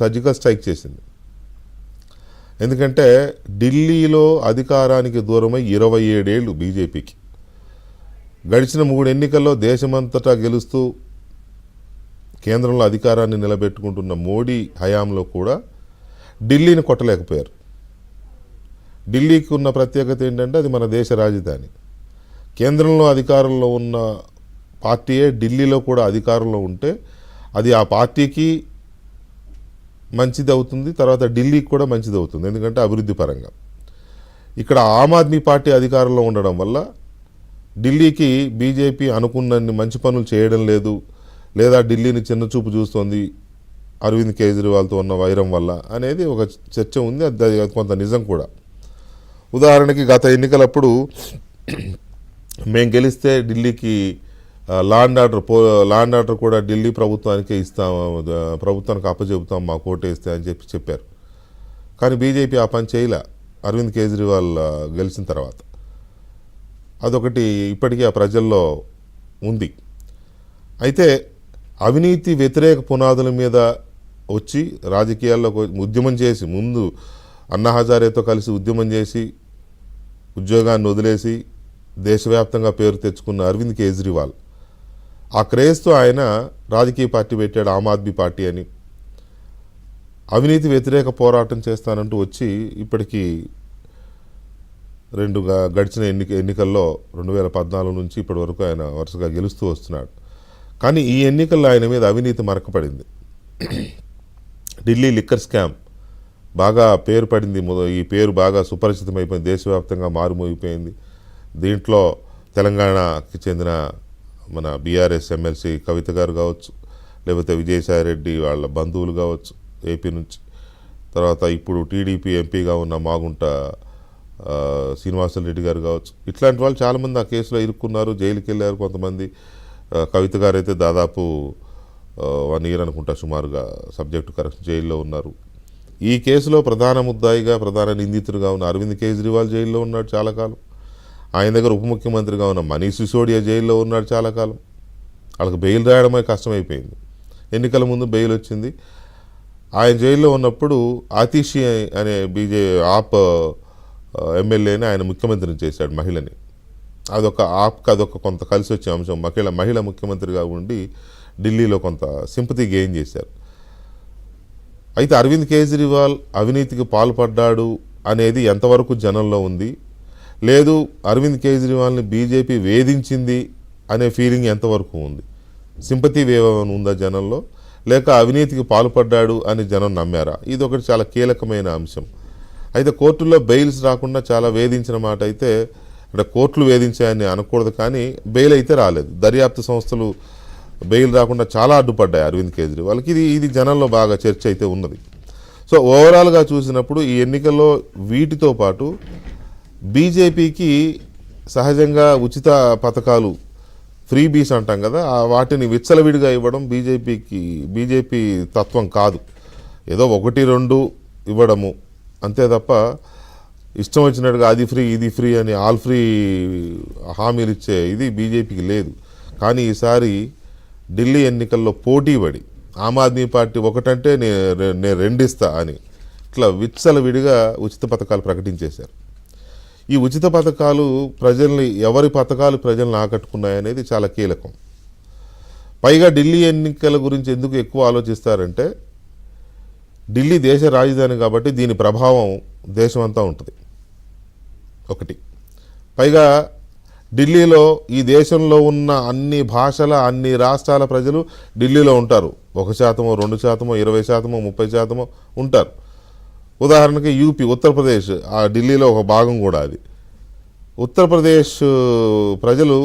Surgical strike చేసింది. ఎందుకంటే ఢిల్లీలో అధికారానికి దూరమై ఇరవై ఏడేళ్ళు బీజేపీకి. గడిచిన మూడు ఎన్నికల్లో దేశమంతటా గెలుస్తూ కేంద్రంలో అధికారాన్ని నిలబెట్టుకుంటున్న మోడీ హయాంలో కూడా ఢిల్లీని కొట్టలేకపోయారు. ఢిల్లీకి ఉన్న ప్రత్యేకత ఏంటంటే అది మన దేశ రాజధాని. కేంద్రంలో అధికారంలో ఉన్న పార్టీయే ఢిల్లీలో కూడా అధికారంలో ఉంటే అది ఆ పార్టీకి మంచిది అవుతుంది తర్వాత ఢిల్లీకి కూడా మంచిది అవుతుంది ఎందుకంటే అభివృద్ధి పరంగా. ఇక్కడ ఆమ్ ఆద్మీ పార్టీ అధికారంలో ఉండడం వల్ల ఢిల్లీకి బీజేపీ అనుకున్నన్ని మంచి పనులు చేయడం లేదు లేదా ఢిల్లీని చిన్నచూపు చూస్తోంది అరవింద్ కేజ్రీవాల్తో ఉన్న వైరం వల్ల అనేది ఒక చర్చ ఉంది అది కొంత నిజం కూడా. ఉదాహరణకి గత ఎన్నికలప్పుడు మేము గెలిస్తే ఢిల్లీకి లాండ్ ఆర్డర్ పో లాండ్ ఆర్డర్ కూడా ఢిల్లీ ప్రభుత్వానికే ఇస్తాం ప్రభుత్వానికి అప్పచెబుతాం మా కోటేస్తే అని చెప్పి చెప్పారు. కానీ బీజేపీ ఆ పని చేయలే. అరవింద్ కేజ్రీవాల్ గెలిచిన తర్వాత. అదొకటి ఇప్పటికీ ఆ ప్రజల్లో ఉంది. అయితే అవినీతి వ్యతిరేక పునాదుల మీద వచ్చి రాజకీయాల్లో ఉద్యమం చేసి ముందు అన్నా హజారేతో కలిసి ఉద్యమం చేసి ఉద్యోగాన్ని వదిలేసి దేశవ్యాప్తంగా పేరు తెచ్చుకున్న అరవింద్ కేజ్రీవాల్ ఆ క్రేజ్తో ఆయన రాజకీయ పార్టీ పెట్టాడు ఆమ్ ఆద్మీ పార్టీ అని. అవినీతి వ్యతిరేక పోరాటం చేస్తానంటూ వచ్చి ఇప్పటికీ రెండు గడిచిన ఎన్నిక ఎన్నికల్లో రెండు వేల పద్నాలుగు నుంచి ఇప్పటి వరకు ఆయన వరుసగా గెలుస్తూ వస్తున్నాడు. కానీ ఈ ఎన్నికల్లో ఆయన మీద అవినీతి మరకపడింది. ఢిల్లీ లిక్కర్ స్కామ్ బాగా పేరు పడింది ఈ పేరు బాగా సుపరిచితమైపోయింది దేశవ్యాప్తంగా మారుమోగిపోయింది. దీంట్లో తెలంగాణకి చెందిన మన బీఆర్ఎస్ ఎమ్మెల్సీ కవిత గారు కావచ్చు లేకపోతే విజయసాయి రెడ్డి వాళ్ళ బంధువులు కావచ్చు ఏపీ నుంచి. తర్వాత ఇప్పుడు టీడీపీ ఎంపీగా ఉన్న మాగుంట ఆ, రెడ్డి గారు కావచ్చు. ఇట్లాంటి వాళ్ళు చాలామంది ఆ కేసులో ఇరుక్కున్నారు జైలుకి వెళ్ళారు కొంతమంది కవిత గారు అయితే దాదాపు వన్ ఇయర్ అనుకుంటా సుమారుగా సబ్జెక్టు కరెక్షన్ జైల్లో ఉన్నారు. ఈ కేసులో ప్రధాన ముద్దాయిగా ప్రధాన నిందితుడిగా ఉన్న అరవింద్ కేజ్రీవాల్ జైల్లో ఉన్నాడు చాలా కాలం. ఆయన దగ్గర ఉప ముఖ్యమంత్రిగా ఉన్న మనీష్ సిసోడియా జైల్లో ఉన్నాడు చాలా కాలం. వాళ్ళకి బెయిల్ రాయడమే కష్టమైపోయింది. ఎన్నికల ముందు బెయిల్ వచ్చింది. ఆయన జైల్లో ఉన్నప్పుడు ఆతిషి అనే బీజే ఆప్ ఎమ్మెల్యేని ఆయన ముఖ్యమంత్రిని చేశాడు మహిళని. అదొక ఆప్కి అదొక కొంత కలిసి వచ్చే అంశం. మహిళ మహిళ ముఖ్యమంత్రిగా ఉండి ఢిల్లీలో కొంత సింపతి గెయిన్ చేశారు. అయితే అరవింద్ కేజ్రీవాల్ అవినీతికి పాల్పడ్డాడు అనేది ఎంతవరకు జనంలో ఉంది? లేదు అరవింద్ కేజ్రీవాల్ని బీజేపీ వేధించింది అనే ఫీలింగ్ ఎంతవరకు ఉంది? సింపతి వేవ్ ఉందా జనంలో? లేక అవినీతికి పాల్పడ్డాడు అని జనం నమ్మారా? ఇది ఒకటి చాలా కీలకమైన అంశం. అయితే కోర్టుల్లో బెయిల్స్ రాకుండా చాలా వేధించిన మాట అయితే అంటే కోర్టులు వేధించాయని అనకూడదు కానీ బెయిల్ అయితే రాలేదు. దర్యాప్తు సంస్థలు బెయిల్ రాకుండా చాలా అడ్డుపడ్డాయి అరవింద్ కేజ్రీవాల్కి. ఇది ఇది జనంలో బాగా చర్చ అయితే ఉన్నది. సో ఓవరాల్గా చూసినప్పుడు ఈ ఎన్నికల్లో వీటితో పాటు బీజేపీకి సహజంగా ఉచిత పథకాలు ఫ్రీ బీస్ అంటాం కదా ఆ వాటిని విచ్చలవిడిగా ఇవ్వడం బీజేపీకి బీజేపీ తత్వం కాదు. ఏదో ఒకటి రెండు ఇవ్వడము. అంతే తప్ప ఇష్టం వచ్చినట్టుగా అది ఫ్రీ ఇది ఫ్రీ అని ఆల్ ఫ్రీ హామీలు ఇచ్చే ఇది బీజేపీకి లేదు. కానీ ఈసారి ఢిల్లీ ఎన్నికల్లో పోటీ పడి ఆమ్ ఆద్మీ పార్టీ ఒకటంటే నేను నేను రెండిస్తా అని ఇట్లా విచ్చలవిడిగా ఉచిత పథకాలు ప్రకటించేశారు. ఈ ఉచిత పథకాలు ప్రజల్ని ఎవరి పథకాలు ప్రజల్ని ఆకట్టుకున్నాయనేది చాలా కీలకం. పైగా ఢిల్లీ ఎన్నికల గురించి ఎందుకు ఎక్కువ ఆలోచిస్తారంటే ఢిల్లీ దేశ రాజధాని కాబట్టి దీని ప్రభావం దేశమంతా ఉంటుంది. ఒకటి. పైగా ఢిల్లీలో ఈ దేశంలో ఉన్న అన్ని భాషల అన్ని రాష్ట్రాల ప్రజలు ఢిల్లీలో ఉంటారు. ఒక శాతమో రెండు శాతమో ఇరవై శాతమో ముప్పై శాతమో ఉంటారు. ఉదాహరణకి యూపీ ఉత్తరప్రదేశ్ ఆ ఢిల్లీలో ఒక భాగం కూడా అది. ఉత్తరప్రదేశ్ ప్రజలు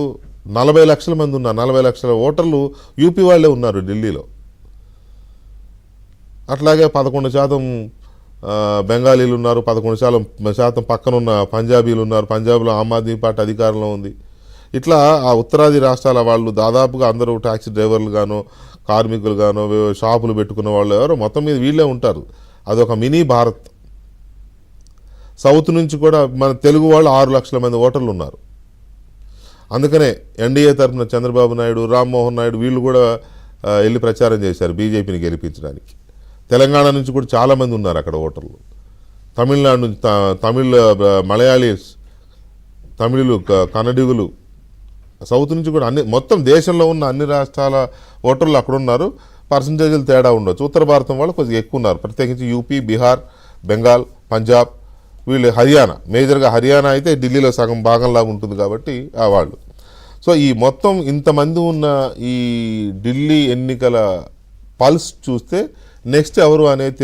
నలభై లక్షల మంది ఉన్నారు. నలభై లక్షల ఓటర్లు యూపీ వాళ్ళే ఉన్నారు ఢిల్లీలో. అట్లాగే పదకొండు శాతం బెంగాలీలు ఉన్నారు పదకొండు శాతం శాతం పక్కనున్న పంజాబీలు ఉన్నారు. పంజాబ్లో ఆమ్ ఆద్మీ పార్టీ అధికారంలో ఉంది. ఇట్లా ఆ ఉత్తరాది రాష్ట్రాల వాళ్ళు దాదాపుగా అందరూ ట్యాక్సీ డ్రైవర్లు గాను కార్మికులు గాను షాపులు పెట్టుకున్న వాళ్ళు ఎవరో మొత్తం మీద వీళ్ళే ఉంటారు. అదొక మినీ భారత్. సౌత్ నుంచి కూడా మన తెలుగు వాళ్ళు ఆరు లక్షల మంది ఓటర్లు ఉన్నారు. అందుకనే ఎన్డీఏ తరఫున చంద్రబాబు నాయుడు రామ్మోహన్ నాయుడు వీళ్ళు కూడా వెళ్ళి ప్రచారం చేశారు బీజేపీని గెలిపించడానికి. తెలంగాణ నుంచి కూడా చాలామంది ఉన్నారు అక్కడ ఓటర్లు. తమిళనాడు నుంచి తమిళ్ తమిళ మలయాళీస్ తమిళులు క- కన్నడిగులు సౌత్ నుంచి కూడా అన్ని మొత్తం దేశంలో ఉన్న అన్ని రాష్ట్రాల ఓటర్లు అక్కడ ఉన్నారు. పర్సంటేజీలు తేడా ఉండొచ్చు. ఉత్తర భారతం వాళ్ళు కొద్దిగా ఎక్కువ ఉన్నారు. ప్రత్యేకించి యూపీ బీహార్ బెంగాల్ పంజాబ్ వీళ్ళు హర్యానా మేజర్గా హర్యానా అయితే ఢిల్లీలో సగం భాగంలాగా ఉంటుంది కాబట్టి ఆ వాళ్ళు. సో ఈ మొత్తం ఇంతమంది ఉన్న ఈ ఢిల్లీ ఎన్నికల పల్స్ చూస్తే నెక్స్ట్ ఎవరు అనేది